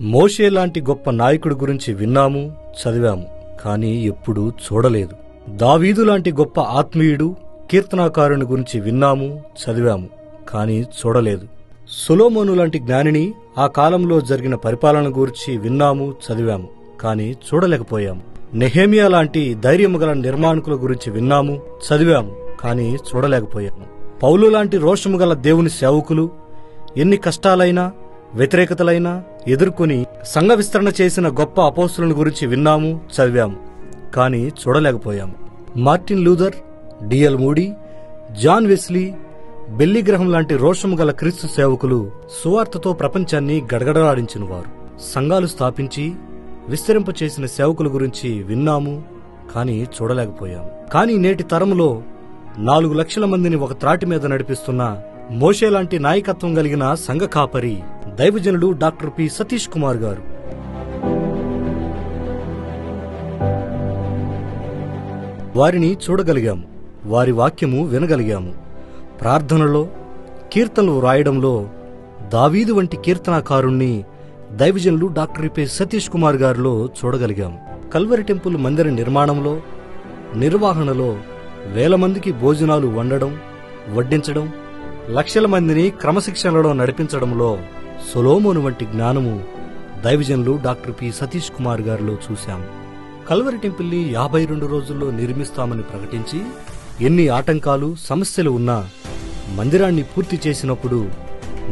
మోషే లాంటి గొప్ప నాయకుడి గురించి విన్నాము చదివాము కానీ ఎప్పుడూ చూడలేదు. దావీదు లాంటి గొప్ప ఆత్మీయుడు కీర్తనాకారుని గురించి విన్నాము చదివాము కానీ చూడలేదు. సులోమోను లాంటి జ్ఞానిని ఆ కాలంలో జరిగిన పరిపాలన గురించి విన్నాము చదివాము కానీ చూడలేకపోయాము. నెహేమియా లాంటి ధైర్యము గల నిర్మాణకుల గురించి విన్నాము చదివాము కానీ చూడలేకపోయాము. పౌలు లాంటి రోషము గల దేవుని సేవకులు ఎన్ని కష్టాలైనా వ్యతిరేకతలైనా ఎదుర్కొని సంఘ విస్తరణ చేసిన గొప్ప అపోస్తులను గురించి విన్నాము చదివాము కానీ చూడలేకపోయాము. Martin Luther DL Moody John Wesley Billy Graham లాంటి రోషము గల క్రీస్తు సేవకులు సువార్తతో ప్రపంచాన్ని గడగడలాడించిన వారు సంఘాలు స్థాపించి విస్తరింపచేసిన సేవకుల గురించి విన్నాము కానీ చూడలేకపోయాము. కానీ నేటి తరంలో నాలుగు లక్షల మందిని ఒక త్రాటి మీద నడిపిస్తున్న మోషే లాంటి నాయకత్వం కలిగిన సంఘ కాపరి దైవజనులు డాక్టర్ పి. సతీష్ కుమార్ గారు. వారిని చూడగలిగాము వారి వాక్యము వినగలిగాము. ప్రార్థనలో కీర్తనలు వ్రాయడంలో దావీదు వంటి కీర్తనాకారుణ్ణి దైవజనులు డాక్టర్ పి. సతీష్ కుమార్ గారిలో చూడగలిగాము కల్వరి టెంపుల్ మందిర నిర్మాణంలో నిర్వహణలో వేల మందికి భోజనాలు వండడం వడ్డించడం లక్షల మందిని క్రమశిక్షణలో నడిపించడంలో సొలోమోను వంటి జ్ఞానము దైవజనులు డాక్టర్ పి. సతీష్ కుమార్ గారిలో చూశాము కల్వరి టెంపుల్ని యాభై రెండు రోజుల్లో నిర్మిస్తామని ప్రకటించి ఎన్ని ఆటంకాలు సమస్యలు ఉన్నా మందిరాన్ని పూర్తి చేసినప్పుడు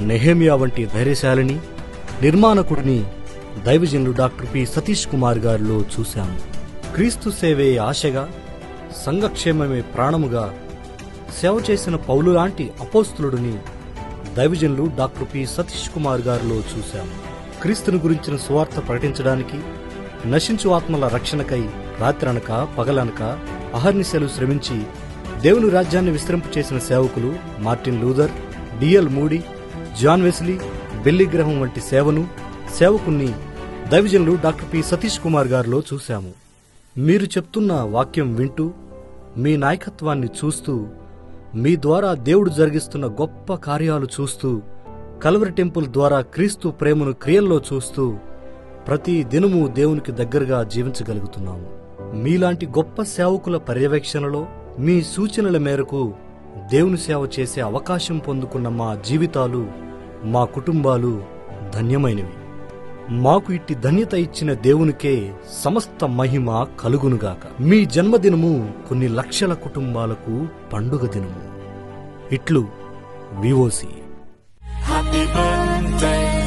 నెహేమియా వంటి ధైర్యశాలిని నిర్మాణకుడిని దైవజనులు డాక్టర్ పి. సతీష్ కుమార్ గారిలో చూశాము క్రీస్తు సేవే ఆశగా సంఘక్షేమమే ప్రాణముగా సేవ చేసిన పౌలు లాంటి అపోస్తులుడిని దైవజనులు డాక్టర్ పి సతీష్ కుమార్ గారిలో చూశాము క్రీస్తుని గురించిన సువార్త ప్రకటించడానికి నశించు ఆత్మల రక్షణకై రాత్రనక పగలనక అహర్నిశలు శ్రమించి దేవుని రాజ్యాన్ని విస్తరింపు చేసిన సేవకులు Martin Luther DL Moody John Wesley Billy Graham వంటి సేవను సేవకుణ్ణి దైవజనులు డాక్టర్ పి సతీష్ కుమార్ గారిలో చూశాము. మీరు చెప్తున్న వాక్యం వింటూ మీ నాయకత్వాన్ని చూస్తూ మీ ద్వారా దేవుడు జరిగిస్తున్న గొప్ప కార్యాలు చూస్తూ కల్వరి టెంపుల్ ద్వారా క్రీస్తు ప్రేమను క్రియల్లో చూస్తూ ప్రతి దినము దేవునికి దగ్గరగా జీవించగలుగుతున్నాము. మీలాంటి గొప్ప సేవకుల పర్యవేక్షణలో మీ సూచనల మేరకు దేవుని సేవ చేసే అవకాశం పొందుకున్న మా జీవితాలు మా కుటుంబాలు ధన్యమైనవి. మాకు ఇట్టి ధన్యత ఇచ్చిన దేవునికే సమస్త మహిమ కలుగునుగాక. మీ జన్మదినము కొన్ని లక్షల కుటుంబాలకు పండుగ దినము. ఇట్లు విఓసి. Happy birthday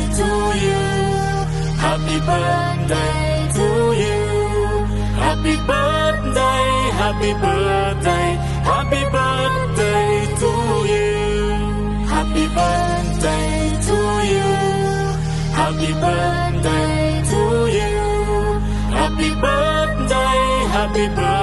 birthday.